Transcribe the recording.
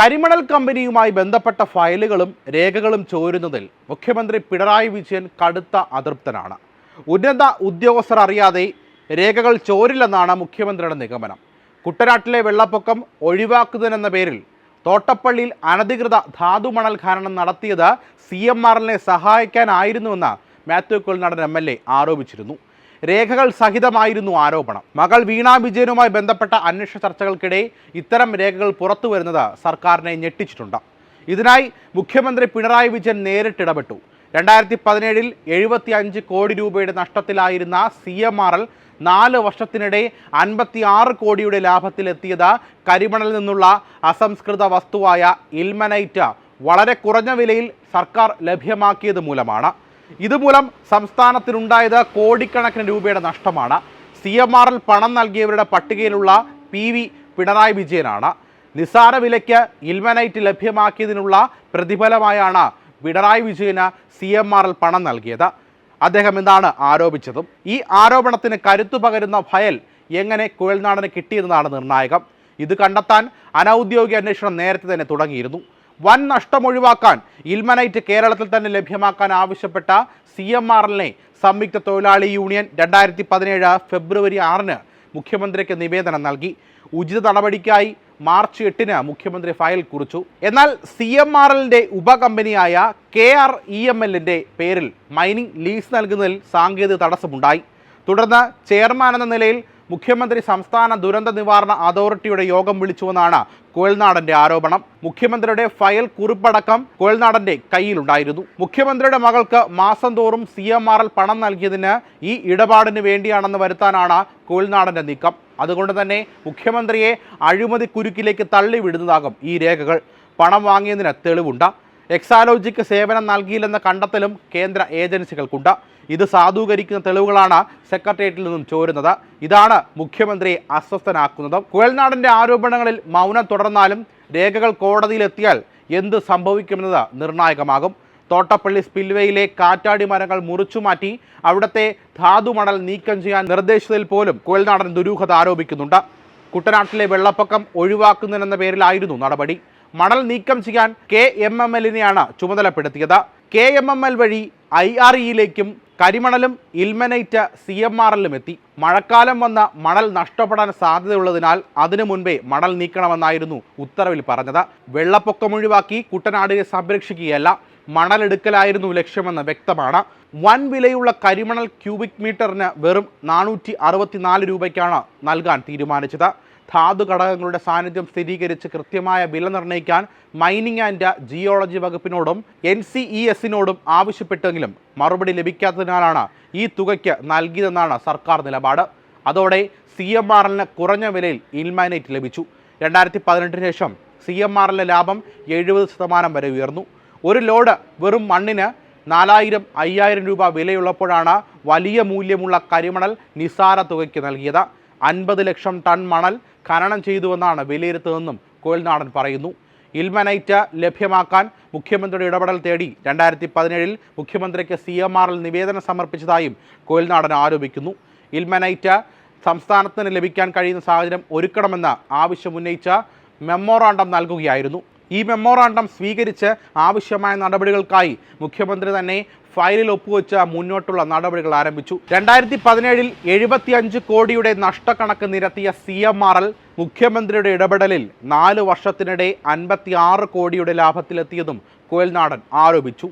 കരിമണൽ കമ്പനിയുമായി ബന്ധപ്പെട്ട ഫയലുകളും രേഖകളും ചോരുന്നതിൽ മുഖ്യമന്ത്രി പിണറായി വിജയൻ കടുത്ത അതൃപ്തനാണ്. ഉന്നത ഉദ്യോഗസ്ഥർ അറിയാതെ രേഖകൾ ചോരില്ലെന്നാണ് മുഖ്യമന്ത്രിയുടെ നിഗമനം. കുട്ടനാട്ടിലെ വെള്ളപ്പൊക്കം ഒഴിവാക്കുന്നതിനെന്ന പേരിൽ തോട്ടപ്പള്ളിയിൽ അനധികൃത ധാതുമണൽ ഖനനം നടത്തിയത് സി എം ആറിനെ സഹായിക്കാനായിരുന്നുവെന്ന് മാത്യു നടൻ എം എൽ എ ആരോപിച്ചിരുന്നു. രേഖകൾ സഹിതമായിരുന്നു ആരോപണം. മകൾ വീണ വിജയനുമായി ബന്ധപ്പെട്ട അന്വേഷണ ചർച്ചകൾക്കിടെ ഇത്തരം രേഖകൾ പുറത്തു വരുന്നത് സർക്കാരിനെ ഞെട്ടിച്ചിട്ടുണ്ട്. ഇതിനായി മുഖ്യമന്ത്രി പിണറായി വിജയൻ നേരിട്ടിടപെട്ടു രണ്ടായിരത്തി പതിനേഴിൽ എഴുപത്തി അഞ്ച് കോടി രൂപയുടെ നഷ്ടത്തിലായിരുന്ന സി എം ആർ എൽ നാല് വർഷത്തിനിടെ അൻപത്തി ആറ് കോടിയുടെ ലാഭത്തിലെത്തിയത് കരിമണലിൽ നിന്നുള്ള അസംസ്കൃത വസ്തുവായ ഇൽമനൈറ്റ വളരെ കുറഞ്ഞ വിലയിൽ സർക്കാർ ലഭ്യമാക്കിയത് മൂലമാണ്. ഇതുമൂലം സംസ്ഥാനത്തിനുണ്ടായത് കോടിക്കണക്കിന് രൂപയുടെ നഷ്ടമാണ്. സി എം ആറിൽ പണം നൽകിയവരുടെ പട്ടികയിലുള്ള പി വി പിണറായി വിജയനാണ്. നിസ്സാര വിലയ്ക്ക് ഇൽമനൈറ്റ് ലഭ്യമാക്കിയതിനുള്ള പ്രതിഫലമായാണ് പിണറായി വിജയന് സി എം ആറിൽ പണം നൽകിയത്. അദ്ദേഹം എന്താണ് ആരോപിച്ചതും? ഈ ആരോപണത്തിന് കരുത്തു പകരുന്ന ഫയൽ എങ്ങനെ കുഴൽനാടന് കിട്ടിയെന്നതാണ് നിർണായകം. ഇത് കണ്ടെത്താൻ അനൗദ്യോഗിക അന്വേഷണം നേരത്തെ തന്നെ തുടങ്ങിയിരുന്നു. വൻ നഷ്ടം ഒഴിവാക്കാൻ ഇൽമനൈറ്റ് കേരളത്തിൽ തന്നെ ലഭ്യമാക്കാൻ ആവശ്യപ്പെട്ട സി എം ആറിനെ സംയുക്ത തൊഴിലാളി യൂണിയൻ രണ്ടായിരത്തി പതിനേഴ് ഫെബ്രുവരി ആറിന് മുഖ്യമന്ത്രിക്ക് നിവേദനം നൽകി. ഉചിത നടപടിക്കായി മാർച്ച് എട്ടിന് മുഖ്യമന്ത്രി ഫയൽ കുറിച്ചു. എന്നാൽ സി എം ആർ എല്ലിന്റെ ഉപകമ്പനിയായ കെ ആർ ഇ എം എല്ലിന്റെ പേരിൽ മൈനിങ് ലീസ് നൽകുന്നതിൽ സാങ്കേതിക തടസ്സമുണ്ടായി. തുടർന്ന് ചെയർമാൻ എന്ന നിലയിൽ മുഖ്യമന്ത്രി സംസ്ഥാന ദുരന്ത നിവാരണ അതോറിറ്റിയുടെ യോഗം വിളിച്ചുവെന്നാണ് കുഴൽനാടന്റെ ആരോപണം. മുഖ്യമന്ത്രിയുടെ ഫയൽ കുറിപ്പടക്കം കുഴൽനാടന്റെ കയ്യിലുണ്ടായിരുന്നു. മുഖ്യമന്ത്രിയുടെ മകൾക്ക് മാസം തോറും സി എം ആർ എൽ പണം നൽകിയതിന് ഈ ഇടപാടിന് വേണ്ടിയാണെന്ന് വരുത്താനാണ് കുഴൽനാടന്റെ നീക്കം. അതുകൊണ്ട് തന്നെ മുഖ്യമന്ത്രിയെ അഴിമതി കുരുക്കിലേക്ക് തള്ളിവിടുന്നതാകും ഈ രേഖകൾ. പണം വാങ്ങിയതിന് തെളിവുണ്ട്. എക്സാലോജിക്ക് സേവനം നൽകിയില്ലെന്ന കണ്ടെത്തലും കേന്ദ്ര ഏജൻസികൾക്കുണ്ട്. ഇത് സാധൂകരിക്കുന്ന തെളിവുകളാണ് സെക്രട്ടേറിയറ്റിൽ നിന്നും ചോരുന്നത്. ഇതാണ് മുഖ്യമന്ത്രിയെ അസ്വസ്ഥനാക്കുന്നത്. കുഴൽനാടിന്റെ ആരോപണങ്ങളിൽ മൗനം തുടർന്നാലും രേഖകൾ കോടതിയിലെത്തിയാൽ എന്ത് സംഭവിക്കുമെന്നത് നിർണായകമാകും. തോട്ടപ്പള്ളി സ്പിൽവേയിലെ കാറ്റാടി മരങ്ങൾ മുറിച്ചുമാറ്റി അവിടുത്തെ ധാതുമണൽ നീക്കം ചെയ്യാൻ നിർദ്ദേശത്തിൽ പോലും കുഴൽനാടൻ ദുരൂഹത ആരോപിക്കുന്നുണ്ട്. കുട്ടനാട്ടിലെ വെള്ളപ്പൊക്കം ഒഴിവാക്കുന്നതിനെന്ന പേരിലായിരുന്നു നടപടി. മണൽ നീക്കം ചെയ്യാൻ കെ എം എം എല്ലിനെയാണ് ചുമതലപ്പെടുത്തിയത്. കെ എം എം എൽ വഴി ഐ ആർ ഇയിലേക്കും കരിമണലും ഇൽമനൈറ്റ് സി എം ആർ എല്ലും എത്തി. മഴക്കാലം വന്ന മണൽ നഷ്ടപ്പെടാൻ സാധ്യതയുള്ളതിനാൽ അതിനു മുൻപേ മണൽ നീക്കണമെന്നായിരുന്നു ഉത്തരവിൽ പറഞ്ഞത്. വെള്ളപ്പൊക്കം ഒഴിവാക്കി കുട്ടനാടിനെ സംരക്ഷിക്കുകയല്ല മണലെടുക്കലായിരുന്നു ലക്ഷ്യമെന്ന് വ്യക്തമാണ്. വൻ വിലയുള്ള കരിമണൽ ക്യൂബിക് മീറ്ററിന് വെറും നാനൂറ്റി അറുപത്തിനാല് രൂപയ്ക്കാണ് നൽകാൻ തീരുമാനിച്ചത്. ധാതു ഘടകങ്ങളുടെ സാന്നിധ്യം സ്ഥിരീകരിച്ച് കൃത്യമായ വില നിർണയിക്കാൻ മൈനിങ് ആൻഡ് ജിയോളജി വകുപ്പിനോടും എൻ സി ഇ എസിനോടും ആവശ്യപ്പെട്ടെങ്കിലും മറുപടി ലഭിക്കാത്തതിനാലാണ് ഈ തുകയ്ക്ക് നൽകിയതെന്നാണ് സർക്കാർ നിലപാട്. അതോടെ സി എം കുറഞ്ഞ വിലയിൽ ഇൻമാനേറ്റ് ലഭിച്ചു. രണ്ടായിരത്തി പതിനെട്ടിന് ശേഷം സി എം ലാഭം എഴുപത് ശതമാനം വരെ ഉയർന്നു. ഒരു ലോഡ് വെറും മണ്ണിന് നാലായിരം അയ്യായിരം രൂപ വിലയുള്ളപ്പോഴാണ് വലിയ മൂല്യമുള്ള കരിമണൽ നിസാര തുകയ്ക്ക് നൽകിയത്. അൻപത് ലക്ഷം ടൺ മണൽ ഖനനം ചെയ്തുവെന്നാണ് വിലയിരുത്തതെന്നും കോയൽനാടൻ പറയുന്നു. ഇൽമനൈറ്റ് ലഭ്യമാക്കാൻ മുഖ്യമന്ത്രിയുടെ ഇടപെടൽ തേടി രണ്ടായിരത്തി പതിനേഴിൽ മുഖ്യമന്ത്രിക്ക് സി എം ആറിൽ നിവേദനം സമർപ്പിച്ചതായും കോയൽനാടൻ ആരോപിക്കുന്നു. ഇൽമനൈറ്റ് സംസ്ഥാനത്തിന് ലഭിക്കാൻ കഴിയുന്ന സാഹചര്യം ഒരുക്കണമെന്ന് ആവശ്യമുന്നയിച്ച മെമ്മോറാണ്ടം നൽകുകയായിരുന്നു. ഈ മെമ്മോറാണ്ടം സ്വീകരിച്ച് ആവശ്യമായ നടപടികൾക്കായി മുഖ്യമന്ത്രി തന്നെ ഫയലിൽ ഒപ്പുവെച്ച മുന്നോട്ടുള്ള നടപടികൾ ആരംഭിച്ചു. രണ്ടായിരത്തി പതിനേഴിൽ എഴുപത്തിയഞ്ച് കോടിയുടെ നഷ്ടക്കണക്ക് നിരത്തിയ സി എം ആർ എൽ മുഖ്യമന്ത്രിയുടെ ഇടപെടലിൽ നാല് വർഷത്തിനിടെ അൻപത്തി ആറ് കോടിയുടെ ലാഭത്തിലെത്തിയതും കോയൽനാടൻ ആരോപിച്ചു.